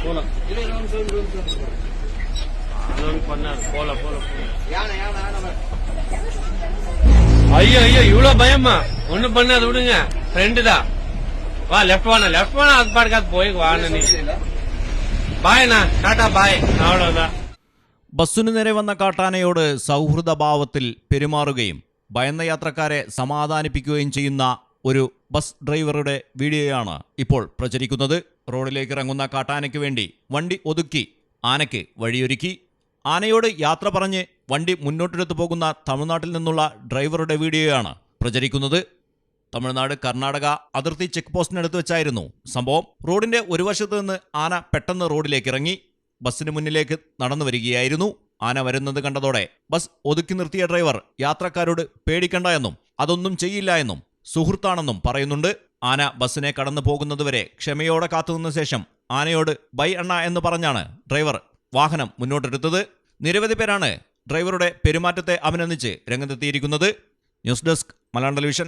போலாம் ஆனவன் பண்ணாரு போல போல போல யானை யானை யானை ஐயோ ஐயோ இவ்வளவு பயமா ஒண்ணும் பண்ணாது விடுங்க ஃப்ரெண்டு தான் வா லெஃப்ட் வாண்ணா லெஃப்ட் வாண்ணா அது பாடுக்காது போய் வாண்ண நீ பாய்ண்ணா டாட்டா பாய் அவ்வளவுதான் ബസ്സിനു നേരെ വന്ന കാട്ടാനയോട് സൗഹൃദഭാവത്തിൽ പെരുമാറുകയും ഭയന്ന യാത്രക്കാരെ സമാധാനിപ്പിക്കുകയും ചെയ്യുന്ന ഒരു ബസ് ഡ്രൈവറുടെ വീഡിയോയാണ് ഇപ്പോൾ പ്രചരിക്കുന്നത് റോഡിലേക്ക് ഇറങ്ങുന്ന കാട്ടാനയ്ക്ക് വേണ്ടി വണ്ടി ഒതുക്കി ആനയ്ക്ക് വഴിയൊരുക്കി. ആനയോട് യാത്ര പറഞ്ഞ് വണ്ടി മുന്നോട്ടെടുത്തു പോകുന്ന തമിഴ്നാട്ടിൽ നിന്നുള്ള ഡ്രൈവറുടെ വീഡിയോയാണ് പ്രചരിക്കുന്നത്. തമിഴ്നാട് കർണാടക അതിർത്തി ചെക്ക് പോസ്റ്റിനടുത്ത് വെച്ചായിരുന്നു സംഭവം. റോഡിന്റെ ഒരു വശത്ത് നിന്ന് ആന പെട്ടെന്ന് റോഡിലേക്ക് ഇറങ്ങി ബസ്സിന് മുന്നിലേക്ക് നടന്നു വരികയായിരുന്നു. ആന വരുന്നത് കണ്ടതോടെ ബസ് ഒതുക്കി നിർത്തിയ ഡ്രൈവർ യാത്രക്കാരോട് പേടിക്കണ്ട എന്നും അതൊന്നും ചെയ്യില്ല എന്നും സുഹൃത്താണെന്നും പറയുന്നുണ്ട്. ആന ബസ്സിനെ കടന്നു പോകുന്നതുവരെ ക്ഷമയോടെ കാത്തുനിന്ന ശേഷം ആനയോട് ബൈ അണ്ണ എന്ന് പറഞ്ഞാണ് ഡ്രൈവർ വാഹനം മുന്നോട്ടെടുത്തത്. നിരവധി പേരാണ് ഡ്രൈവറുടെ പെരുമാറ്റത്തെ അഭിനന്ദിച്ച് രംഗത്തെത്തിയിരിക്കുന്നത്. News desk Malayalam television.